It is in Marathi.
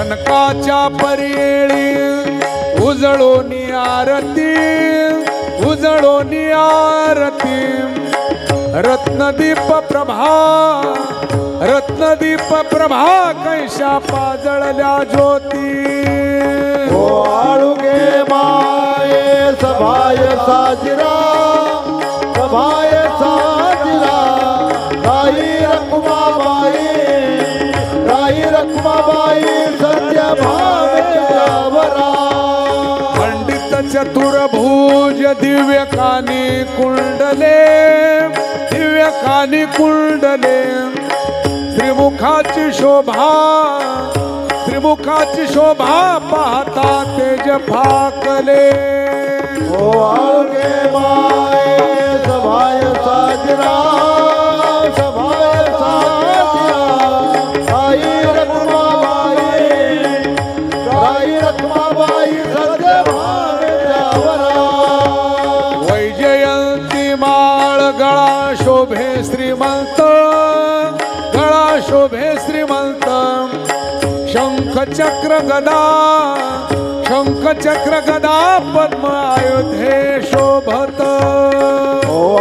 कनकाच्या परेळी उजळोनी आरती उजळोनी आरती. रत्नदीप प्रभा रत्नदीप प्रभा कैशा पाजळल्या ज्योती. आळुगे माये सभाय साजरा सभाय साजरा. राई रखुमाबाई राई रखुमाबाई चतुर्भुज दिव्य कानी कुंडले दिव्य कुंडले. त्रिमुखाची शोभा त्रिमुखाची शोभा पाहता तेज फाकले. ओ सभाय साजरा सभाय साजरा. गळा शोभे श्रीमंत गळा शोभे श्रीमंत. शंख चक्र गदा शंख चक्र गदा पद्म आयुधे शोभत. हो,